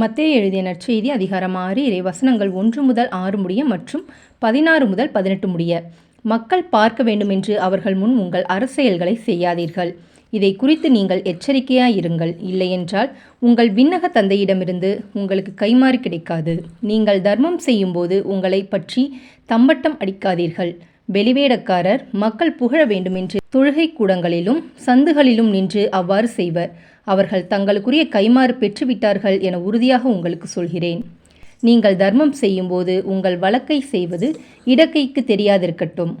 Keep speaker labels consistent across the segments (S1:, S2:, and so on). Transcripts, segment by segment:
S1: மத்திய எழுதிய நற்செய்தி அதிகாரம் ஆறு இறை வசனங்கள் ஒன்று முதல் ஆறு முடிய மற்றும் பதினாறு முதல் பதினெட்டு முடிய. மக்கள் பார்க்க வேண்டுமென்று அவர்கள் முன் உங்கள் அரசியல்களை செய்யாதீர்கள். இதை குறித்து நீங்கள் எச்சரிக்கையாயிருங்கள். இல்லையென்றால் உங்கள் விண்ணக தந்தையிடமிருந்து உங்களுக்கு கைமாறு கிடைக்காது. நீங்கள் தர்மம் செய்யும்போது உங்களை பற்றி தம்பட்டம் அடிக்காதீர்கள். வெளிவேடக்காரர் மக்கள் புகழ வேண்டுமென்று தொழுகை கூடங்களிலும் சந்துகளிலும் நின்று அவ்வாறு செய்வர். அவர்கள் தங்களுக்குரிய கைமாறு பெற்றுவிட்டார்கள் என உறுதியாக உங்களுக்கு சொல்கிறேன். நீங்கள் தர்மம் செய்யும்போது உங்கள் வழக்கை செய்வது இடக்கைக்கு தெரியாதிருக்கட்டும்.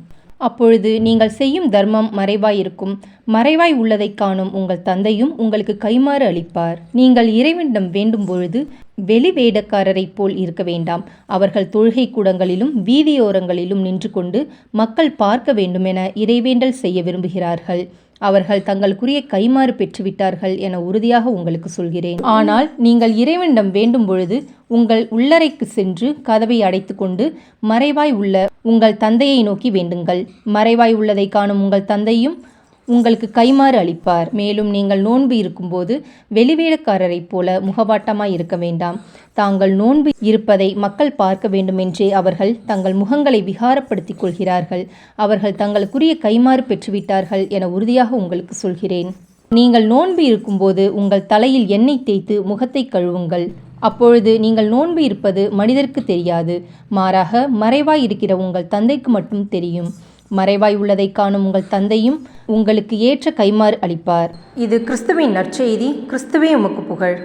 S1: அப்பொழுது நீங்கள் செய்யும் தர்மம் மறைவாயிருக்கும். மறைவாய் உள்ளதை காணும் உங்கள் தந்தையும் உங்களுக்கு கைமாறு அளிப்பார். நீங்கள் இறைவனிடம் வேண்டும் பொழுது வெளி வேடக்காரரைப் போல் இருக்க வேண்டாம். அவர்கள் தொழுகை கூடங்களிலும் வீதியோரங்களிலும் நின்று கொண்டு மக்கள் பார்க்க வேண்டுமென இறைவேண்டல் செய்ய விரும்புகிறார்கள். அவர்கள் தங்களுக்குரிய கைமாறு பெற்றுவிட்டார்கள் என உறுதியாக உங்களுக்கு சொல்கிறேன். ஆனால் நீங்கள் இறைவனிடம் வேண்டும் பொழுது உங்கள் உள்ளறைக்கு சென்று கதவை அடைத்துக்கொண்டு மறைவாய் உள்ள உங்கள் தந்தையை நோக்கி வேண்டுங்கள். மறைவாய் உள்ளதை காணும் உங்கள் தந்தையும் உங்களுக்கு கைமாறு அளிப்பார். மேலும் நீங்கள் நோன்பு இருக்கும்போது வெளிவேடக்காரரைப் போல முகவாட்டமாய் இருக்க வேண்டாம். தாங்கள் நோன்பு இருப்பதை மக்கள் பார்க்க வேண்டுமென்றே அவர்கள் தங்கள் முகங்களை விகாரப்படுத்திக் கொள்கிறார்கள். அவர்கள் தங்களுக்குரிய கைமாறு பெற்றுவிட்டார்கள் என உறுதியாக உங்களுக்கு சொல்கிறேன். நீங்கள் நோன்பு இருக்கும்போது உங்கள் தலையில் எண்ணெய் தேய்த்து முகத்தை கழுவுங்கள். அப்பொழுது நீங்கள் நோன்பு இருப்பது மனிதருக்கு தெரியாது. மாறாக மறைவாய் இருக்கிற உங்கள் தந்தைக்கு மட்டும் தெரியும். மறைவாய் உள்ளதை காணும் உங்கள் தந்தையும் உங்களுக்கு ஏற்ற கைமாறு அளிப்பார். இது கிறிஸ்துவின் நற்செய்தி கிறிஸ்துவே உமக்கு புகழ்.